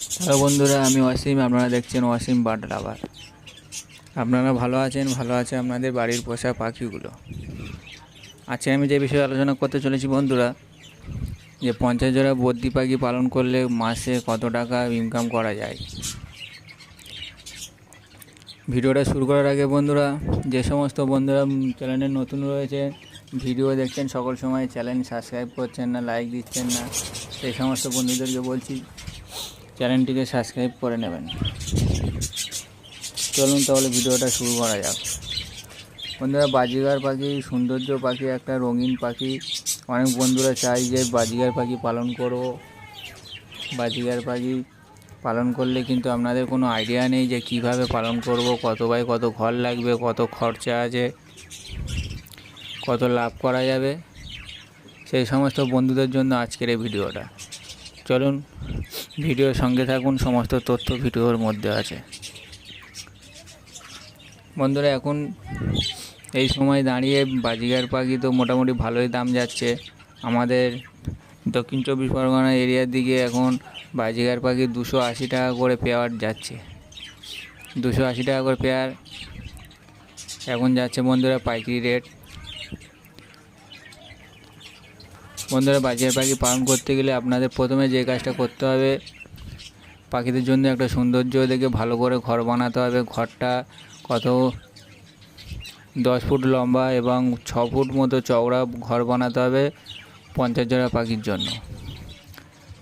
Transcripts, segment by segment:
Hello বন্ধুরা, আমি অসীম আপনারা দেখছেন অসীম বার্ড লাভার। আপনারা ভালো আছেন? ভালো আছে আপনাদের বাড়ির পোষা পাখিগুলো। আজকে আমি যে বিষয়ে আলোচনা করতে চলেছি বন্ধুরা, যে পঞ্চাশ জোড়া বদ্যি পাখি পালন করলে মাসে কত টাকা ইনকাম করা যায়? ভিডিওটা শুরু করার আগে বন্ধুরা, যে সমস্ত বন্ধুরা চ্যানেলে নতুন রয়েছে, ভিডিও দেখছেন, সকল সময় চ্যানেল সাবস্ক্রাইব করছেন না, লাইক দিচ্ছেন না, সেই সমস্ত বন্ধুদেরকে বলছি চ্যানেলটিকে সাবস্ক্রাইব করে নেবেন। চলুন তাহলে ভিডিওটা শুরু করা যাক। বন্ধুরা, বাজিগার পাখি, সৌন্দর্য পাখি, একটা রঙিন পাখি। অনেক বন্ধুরা চাই যে বাজিগার পাখি পালন করো বাজিগার পাখি পালন করলে কিন্তু আপনাদের কোনো আইডিয়া নেই যে কীভাবে পালন করব কত বাই কত ঘর লাগবে, কত খরচা আছে, কত লাভ করা যাবে। সেই সমস্ত বন্ধুদের জন্য আজকের এই ভিডিওটা। চলুন ভিডিওর সঙ্গে থাকুন, সমস্ত তথ্য ভিডিওর মধ্যে আছে। বন্ধুরা, এখন এই সময় দাঁড়িয়ে বাজিগার পাখি তো মোটামুটি ভালোই দাম যাচ্ছে। আমাদের দক্ষিণ চব্বিশ পরগনা এরিয়ার দিকে এখন বাজিগার পাখি দুশো আশি টাকা করে পেয়ার যাচ্ছে। দুশো আশি টাকা করে পেয়ার এখন যাচ্ছে বন্ধুরা পাইকারি রেট। বন্ধুরা বাজিয়ার পাখি পালন করতে গেলে আপনাদের প্রথমে যে কাজটা করতে হবে, পাখিদের জন্য একটা সৌন্দর্য দেখে ভালো করে ঘর বানাতে হবে। ঘরটা কত দশ ফুট লম্বা এবং ছ ফুট মতো চওড়া ঘর বানাতে হবে পঞ্চাশ জোড়া পাখির জন্য।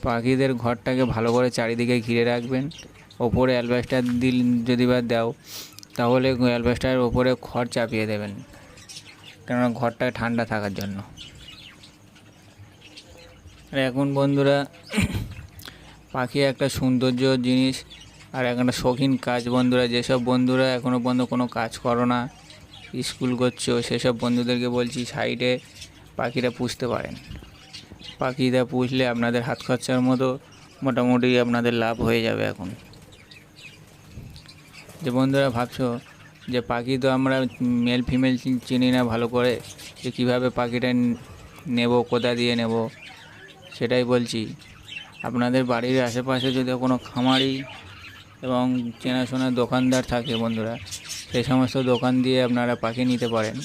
পাখিদের ঘরটাকে ভালো করে চারিদিকে ঘিরে রাখবেন। ওপরে অ্যালবাস্টার দিল যদি বা দাও, তাহলে অ্যালবাস্টারের ওপরে খড় চাপিয়ে দেবেন। কেননা ঘরটা ঠান্ডা থাকার জন্য। আর এখন বন্ধুরা, পাখি একটা সৌন্দর্য জিনিস, আর একটা শৌখিন কাজ বন্ধুরা, যেসব বন্ধুরা এখনও পর্যন্ত কোনো কাজ করো না, স্কুল করছ, সেসব বন্ধুদেরকে বলছি সাইডে পাখিরা পুষতে পারেন। পাখিটা পুষলে আপনাদের হাত খরচার মতো মোটামুটি আপনাদের লাভ হয়ে যাবে এখন। যে বন্ধুরা ভাবছ যে পাখি তো আমরা মেল ফিমেল চিনি না, ভালো করে, যে কীভাবে পাখিটা নেব, কোথা দিয়ে নেব সেটাই বলছি। আপনাদের বাড়ির আশেপাশে যদি কোনো খামারি এবং চেনাশোনা দোকানদার থাকে বন্ধুরা, সেই সমস্ত দোকান দিয়ে আপনারা পাখি নিতে পারেন।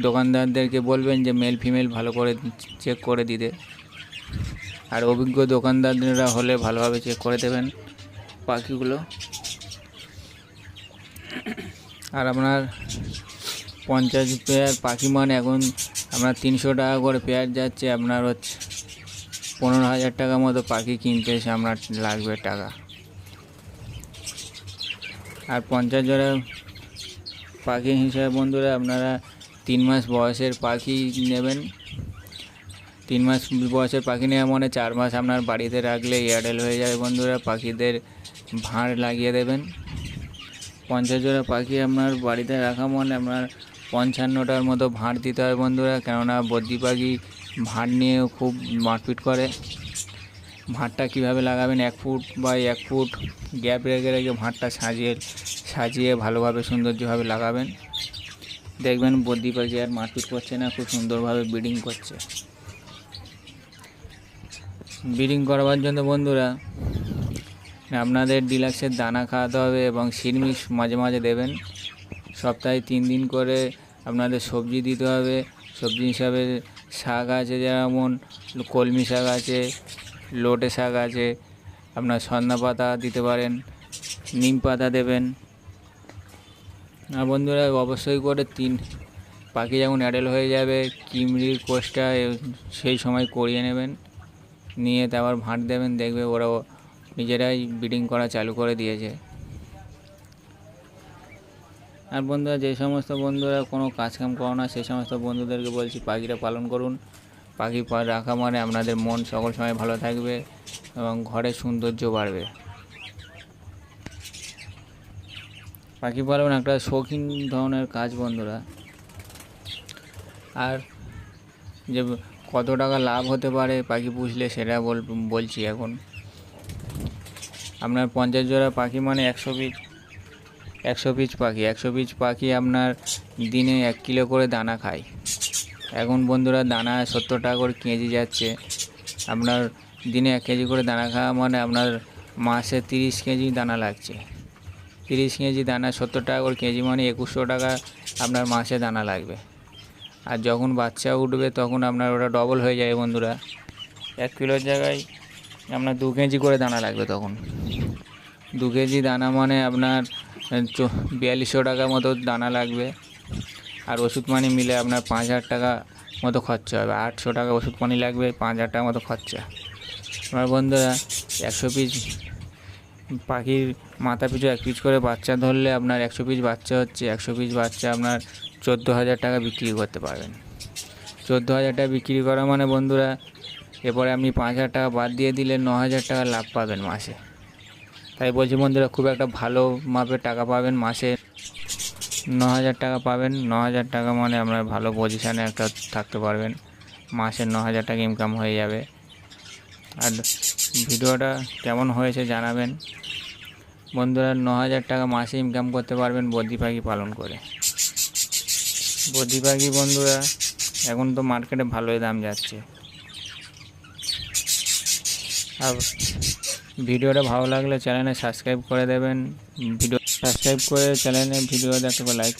দোকানদারদেরকে বলবেন যে মেল ফিমেল ভালো করে চেক করে দিতে। আর অভিজ্ঞ দোকানদাররা হলে ভালোভাবে চেক করে দেবেন পাখিগুলো। আর আপনার পঞ্চাশ পেয়ার পাখি মান এখন আপনার তিনশো টাকা করে পেয়ার যাচ্ছে, আপনার হচ্ছে পনেরো হাজার টাকা মতো পাখি কিনতে এসে আপনার লাগবে টাকা। আর পঞ্চাশ জোড়া পাখি হিসাবে বন্ধুরা আপনারা তিন মাস বয়সের পাখি নেবেন। তিন মাস বয়সের পাখি নেওয়া মানে চার মাস আপনার বাড়িতে রাখলে এয়ারটেল হয়ে যাবে বন্ধুরা, পাখিদের ভাঁড় লাগিয়ে দেবেন। পঞ্চাশ জোড়া পাখি আপনার বাড়িতে রাখা মানে আপনার পঞ্চান্নটার মতো ভাঁড় দিতে হয় বন্ধুরা, কেননা বদ্যি পাখি ভাঁড় নিয়ে খুব মারপিট করে। ভাঁড়টা কীভাবে লাগাবেন? এক ফুট বা এক ফুট গ্যাপ রেখে রেখে ভাঁড়টা সাজিয়ে সাজিয়ে ভালোভাবে, সৌন্দর্যভাবে লাগাবেন। দেখবেন বদ্যি পাখি আর মারপিট করছে না, খুব সুন্দরভাবে ব্রিডিং করছে। ব্রিডিং করবার জন্য বন্ধুরা, আপনাদের ডিলাক্সের দানা খাওয়াতে হবে এবং শিরমিশ মাঝে মাঝে দেবেন। সপ্তাহে তিন দিন করে আপনাদের সবজি দিতে হবে। সবজি হিসাবে শাক আছে যেমন, কলমি শাক আছে, লোটে শাক আছে, আপনার সন্না পাতা দিতে পারেন, নিম পাতা দেবেন। আর বন্ধুরা, অবশ্যই করে তিন পাখি যখন অ্যাডেল হয়ে যাবে কিমড়ির কোষটা সেই সময় করিয়ে নেবেন। নিয়ে তারপর ভাঁট দেবেন, দেখবে ওরা নিজেরাই ব্রিডিং করা চালু করে দিয়েছে। আর বন্ধুরা, যে সমস্ত বন্ধুরা কোনো কাজকাম করো না সেই সমস্ত বন্ধুদেরকে বলছি পাখিটা পালন করুন। পাখি রাখা মানে আপনাদের মন সকল সময় ভালো থাকবে এবং ঘরের সৌন্দর্য বাড়বে। পাখি পালন একটা শৌখিন ধরনের কাজ বন্ধুরা। আর যে কত টাকা লাভ হতে পারে পাখি পুষলে সেটা বল, বলছি এখন। আপনার পঞ্চাশ জোড়া পাখি মানে একশো পিস একশো পিস পাখি। একশো পিস পাখি আপনার দিনে এক কিলো করে দানা খায়। এখন বন্ধুরা, দানা সত্তর টাকা করে কেজি যাচ্ছে। আপনার দিনে এক কেজি করে দানা খাওয়া মানে আপনার মাসে তিরিশ কেজি দানা লাগছে। তিরিশ কেজি দানা, সত্তর টাকা করে কেজি মানে একুশশো টাকা আপনার মাসে দানা লাগবে। আর যখন বাচ্চা উঠবে তখন আপনার ওটা ডবল হয়ে যায় বন্ধুরা। এক কিলোর জায়গায় আপনার দু কেজি করে দানা লাগবে তখন। দু কেজি দানা মানে আপনার বিয়াল্লিশশো টাকা মতো দানা লাগবে। আর ওষুধ পানি মিলে আপনার পাঁচ হাজার টাকা মতো খরচা হবে। আটশো টাকা ওষুধ পানি লাগবে, পাঁচ হাজার টাকা মতো খরচা। আমার বন্ধুরা, একশো পিস পাখির মাথা পিছু এক পিস করে বাচ্চা ধরলে আপনার একশো পিস বাচ্চা হচ্ছে, একশো পিস বাচ্চা আপনার চোদ্দ হাজার টাকা বিক্রি করতে পারবেন। চোদ্দ হাজার টাকা বিক্রি করা মানে বন্ধুরা, এরপরে আপনি পাঁচ হাজার টাকা বাদ দিয়ে দিলে ন হাজার টাকা লাভ পাবেন মাসে। তাই বলছি বন্ধুরা, খুব একটা ভালো মাপের টাকা পাবেন মাসে ন হাজার টাকা পাবেন। ন হাজার টাকা মানে আপনার ভালো পজিশানে একটা থাকতে পারবেন। মাসে ন হাজার টাকা ইনকাম হয়ে যাবে। আর ভিডিওটা কেমন হয়েছে জানাবেন। বন্ধুরা ন হাজার টাকা মাসে ইনকাম করতে পারবেন বদ্রি পাখি পালন করে। বদ্রি পাখি বন্ধুরা, এখন তো মার্কেটে ভালোই দাম যাচ্ছে। আর ভিডিওটা ভালো লাগলে চ্যানেলে সাবস্ক্রাইব করে দেবেন। ভিডিও সাবস্ক্রাইব করে চ্যানেলে ভিডিও দেখতে লাইক